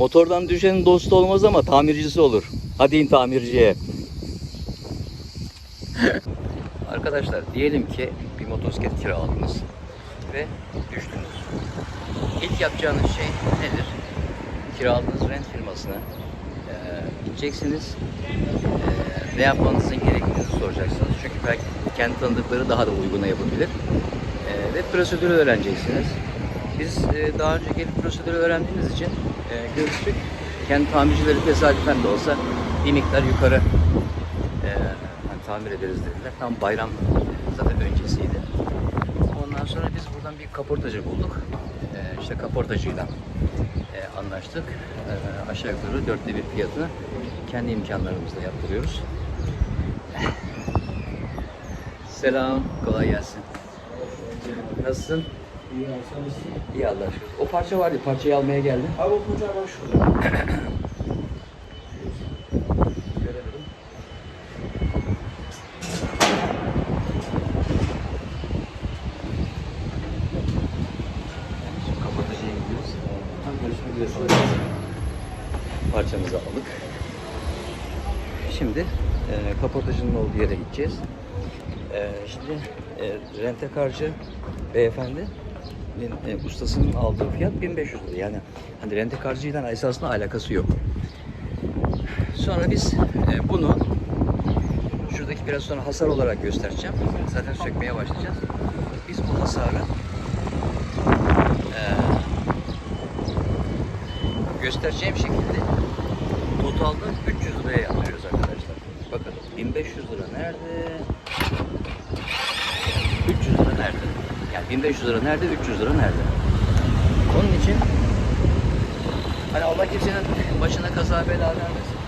Motordan düşenin dostu olmaz ama tamircisi olur. Hadi in tamirciye. Arkadaşlar diyelim ki bir motosiklet kiraladınız ve düştünüz. İlk yapacağınız şey nedir? Kiraladığınız rent firmasına eee, gideceksiniz. Eee, ne yapmanızın gerektiğini soracaksınız. Çünkü belki kendi tanıdıkları daha da uyguna yapabilir. Eee, ve prosedürü öğreneceksiniz. Biz eee, daha önce gelip prosedürü öğrendiğimiz için eee, görüştük. Kendi tamircileri tesadüfen de olsa bir miktar yukarı eee, hani tamir ederiz dediler. Tam bayram zaten öncesiydi. Ondan sonra biz buradan bir kaportacı bulduk. Ee, işte kaportacıyla e, anlaştık. Ee, aşağı yukarı dörtte bir fiyatını kendi imkanlarımızla yaptırıyoruz. Selam, kolay gelsin. Nasılsın? İyi? İyi Allah aşkına. O parça vardı, parçayı almaya geldim. Abi o koca ben şurada. Göremedim. Gidiyoruz. Tam görüşmek üzere. parçamızı aldık. Şimdi e, kaportacının olduğu yere gideceğiz. E, şimdi e, rentekarcı beyefendi e, ustasının aldığı fiyat 1500 lira. Yani hani rentekarcıyla esasında alakası yok. Sonra biz e, bunu şuradaki biraz sonra hasar olarak göstereceğim. Zaten sökmeye başlayacağız. Biz bu hasarı e, göstereceğim şekilde totalda 300 liraya yatırıyoruz arkadaşlar. Bakın 1500 lira nerede? 300 lira nerede? Yani 1500 lira nerede? 300 lira nerede? Onun için hani Allah kimsenin başına kaza bela vermesin.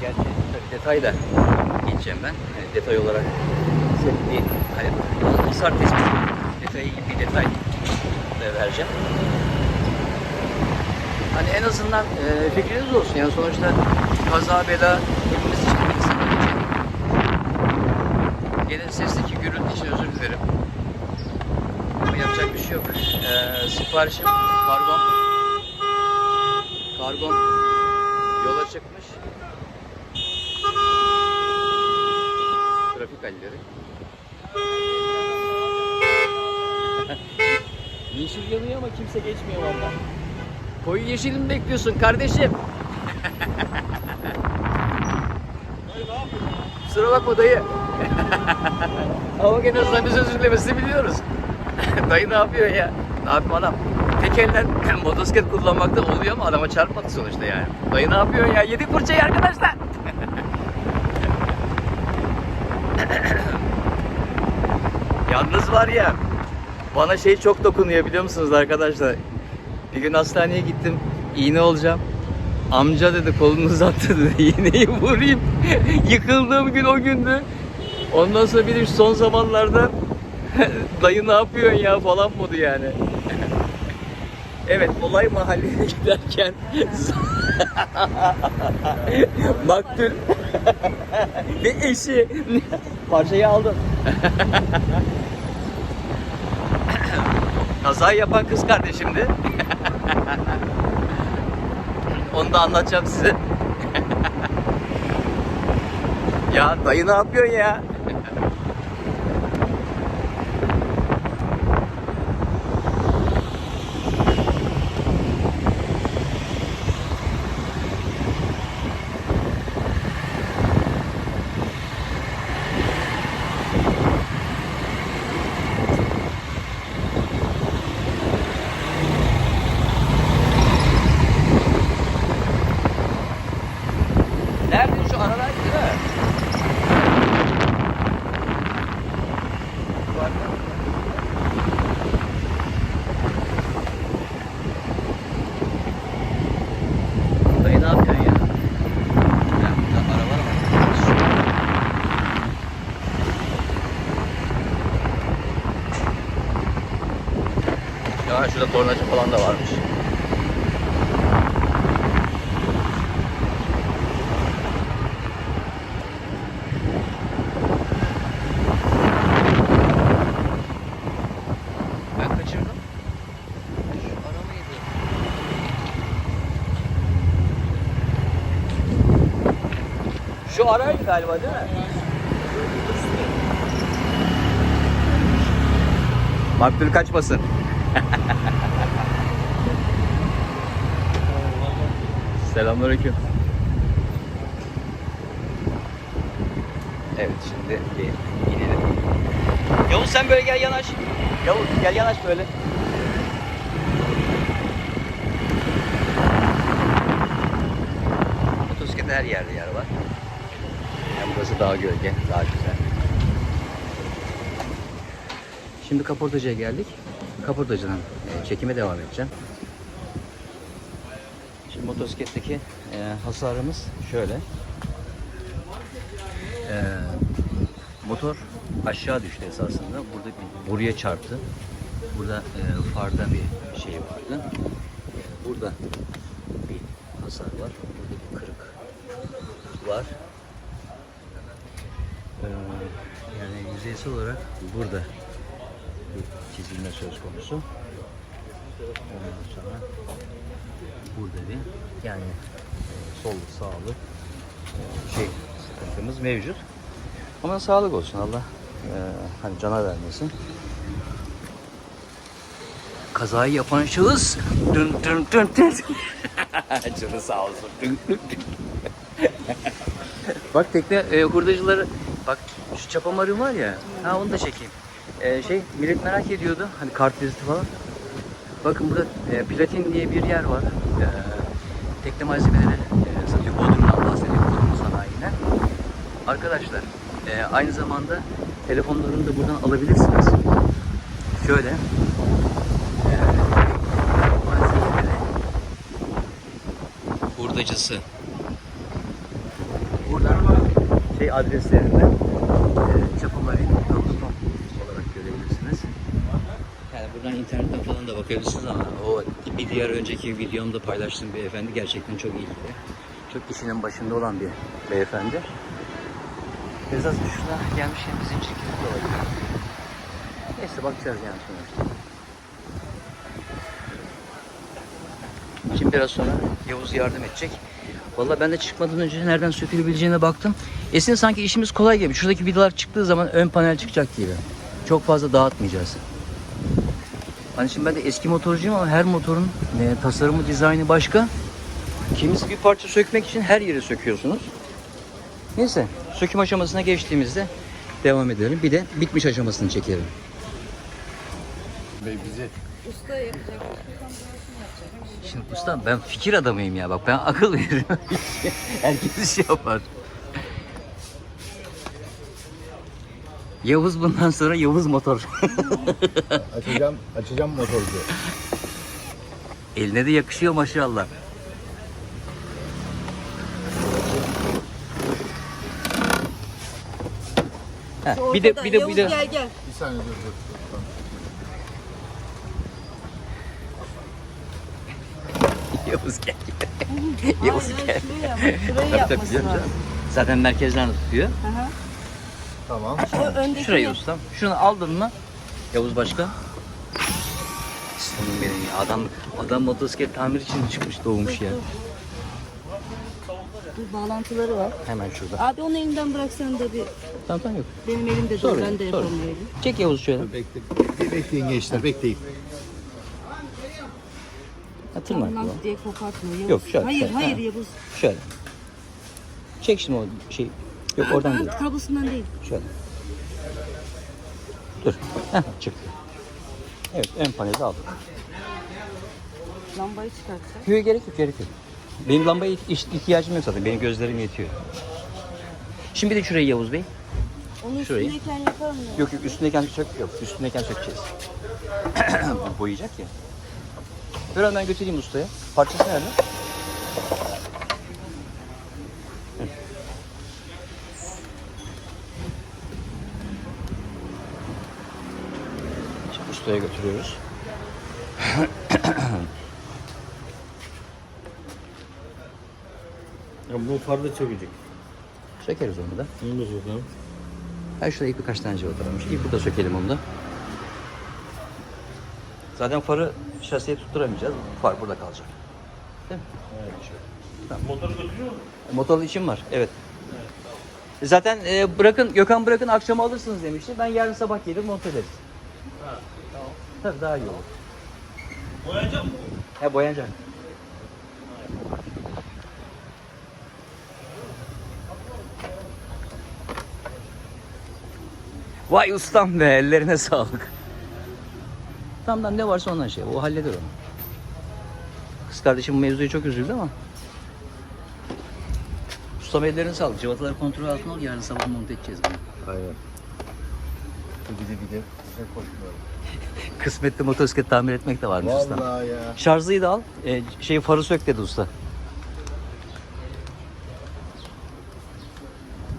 Gerçi tabii detay da geçeceğim ben. Yani detay olarak bir hani hasar tespiti detayı bir detay da vereceğim. Hani en azından e, fikriniz olsun. Yani sonuçta kaza bela hepimiz için insan için. Gene sesteki gürültü için özür dilerim. Yapacak bir şey yok. E, siparişim kargom kargom yola çıkmış. Trafik halleri. Yeşil yanıyor ama kimse geçmiyor vallahi. Koyu yeşili mi bekliyorsun kardeşim? Kusura bakma dayı. Ama en azından biz özür dilemesini biliyoruz. dayı ne yapıyor ya? Ne yapayım adam? Tek elden motosiklet kullanmakta oluyor ama adama çarpmadı sonuçta yani. Dayı ne yapıyor ya? Yedi fırçayı arkadaşlar. Yalnız var ya bana şey çok dokunuyor biliyor musunuz arkadaşlar? Bir gün hastaneye gittim. iğne olacağım. Amca dedi kolunu uzattı dedi. İğneyi vurayım. Yıkıldığım gün o gündü. Ondan sonra bir de son zamanlarda dayı ne yapıyorsun ya falan modu yani. evet olay mahalleye giderken Maktul ve eşi parçayı aldım. Kazayı yapan kız kardeşimdi. Onu da anlatacağım size. ya dayı ne yapıyorsun ya? Nerede şu aralar? Var mı? Dayı ne yapıyorsun ya? Ya burada araba var. Ya şurada tornacı falan da varmış. Ben kaçırdım. Şu ara mıydı? Şu araydı galiba değil mi? Makbul kaçmasın. Selamünaleyküm. Evet şimdi inelim. Yavuz sen böyle gel yanaş. Yavuz gel yanaş böyle. Motosiklette her yerde yer var. Burası daha gölge, daha güzel. Şimdi kaportacıya geldik. Kaportacıdan e, çekime devam edeceğim. Şimdi motosikletteki e, hasarımız şöyle. E, motor aşağı düştü esasında. Burada bir buraya çarptı. Burada e, farda bir şey vardı. Burada bir hasar var. Burada bir kırık var. Ee, yani yüzeysel olarak burada bir çizilme söz konusu. Ondan sonra burada bir yani e, sağlı e, şey sıkıntımız mevcut. Ama sağlık olsun Allah e, hani cana vermesin. Kazayı yapan şahıs dın dın dın dın. Canı sağ olsun. Bak tekne e, hurdacıları bak şu çapamarı var ya ha onu da çekeyim. E, şey millet merak ediyordu hani kart viziti falan. Bakın burada e, platin diye bir yer var. E, tekne malzemeleri e, satıyor. Bodrum'dan bahsediyor. Bodrum sanayinden. Arkadaşlar e, aynı zamanda telefonlarını da buradan alabilirsiniz. Şöyle. E, hurdacısı Buradan şey adreslerinde e, çapamayı.com olarak görebilirsiniz. Yani buradan internetten falan da bakabilirsiniz ama o bir diğer önceki videomda paylaştığım beyefendi gerçekten çok ilgili. Çok işinin başında olan bir beyefendi. Esas şuna gelmişken bizim çekilip olabilir. Neyse bakacağız yani sonuçta. Şimdi biraz sonra Yavuz yardım edecek. Vallahi ben de çıkmadan önce nereden sökülebileceğine baktım. Esin sanki işimiz kolay gibi. Şuradaki vidalar çıktığı zaman ön panel çıkacak gibi. Çok fazla dağıtmayacağız. Hani şimdi ben de eski motorcuyum ama her motorun e, tasarımı, dizaynı başka. Kimisi bir parça sökmek için her yeri söküyorsunuz. Neyse, söküm aşamasına geçtiğimizde devam edelim. Bir de bitmiş aşamasını çekelim. Bey bizi Usta yapacak. Şimdi ustam ben fikir adamıyım ya bak ben akıl veririm. Herkes şey yapar. Yavuz bundan sonra Yavuz motor. açacağım açacağım motorcu. Eline de yakışıyor maşallah. Ha, bir de bir de bir de gel gel. Bir saniye dur dur. Yavuz gel. Yavuz gel. Şurayı Tabii tabii yapması biliyorum lazım. canım. Zaten merkezden tutuyor. Hı hı. Tamam. O öndeki Şurayı ustam. Şunu aldın mı? Yavuz başka. Senin benim ya. Adam, adam motosiklet tamir için çıkmış doğmuş ya. Dur, bağlantıları var. Hemen şurada. Abi onu elinden bıraksan da bir Tamam tamam yok. benim elimde dur Sorun ben yok, de sorun. yapamıyorum. Çek Yavuz şöyle. Bekle, bekle, bekleyin gençler bekleyin. Hatırla. Ondan diye kopartma. Yavuz. Yok, şöyle, Hayır şöyle, hayır ha. Yavuz. Şöyle. Çek şimdi o şey. Yok oradan değil. Ha, kablosundan değil. Şöyle. Dur. Heh, çıktı. Evet ön paneli aldık. Lambayı çıkartacak. Yok gerek yok gerek yok. Benim lambaya iht- ihtiyacım yok zaten. Benim gözlerim yetiyor. Şimdi de şurayı Yavuz Bey. Onu Şurayı. üstündeyken yapar mı? Yok yok üstündeyken sök yok. Üstündeyken sökeceğiz. Boyayacak ya. Ver ben götüreyim ustaya. Parçası nerede? Şimdi ustaya götürüyoruz. Ya bu farda çökecek. Sökeriz onu da. Onu da sokalım. Ben şurada ilk birkaç tane cevap aramış. İlk burada sökelim onu da. Zaten farı şasiye tutturamayacağız. Far burada kalacak. Değil mi? Evet. Şöyle. Motoru götürüyor mu? Motorlu işim var. Evet. Zaten e, bırakın Gökhan bırakın akşama alırsınız demişti. Ben yarın sabah gelir monte ederiz. Ha, tamam. Tabii daha iyi olur. Boyayacak mı? He boyanacak. Vay ustam be ellerine sağlık. Tamam ne varsa ondan şey. O halleder onu. Kız kardeşim bu mevzuya çok üzüldü ama. Ustam ellerine sağlık. Civataları kontrol altına al. Yarın sabah monte edeceğiz bunu. Aynen. Bir de bir de bize koşmuyorum. Kısmetli motosiklet tamir etmek de varmış. Vallahi ya. Şarjlıyı da al. E, şey farı sök dedi usta.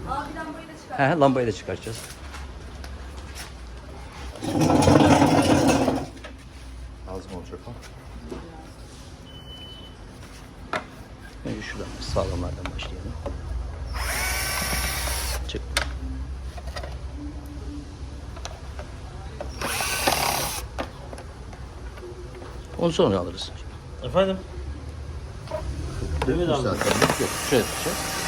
Abi lambayı da çıkar. He, lambayı da çıkartacağız. Az mı olacak o? Önce şuradan sağlamlardan başlayalım. Çık. Onu sonra alırız. Efendim? Dökmüş abi. zaten. Yok. Şöyle tutacağız.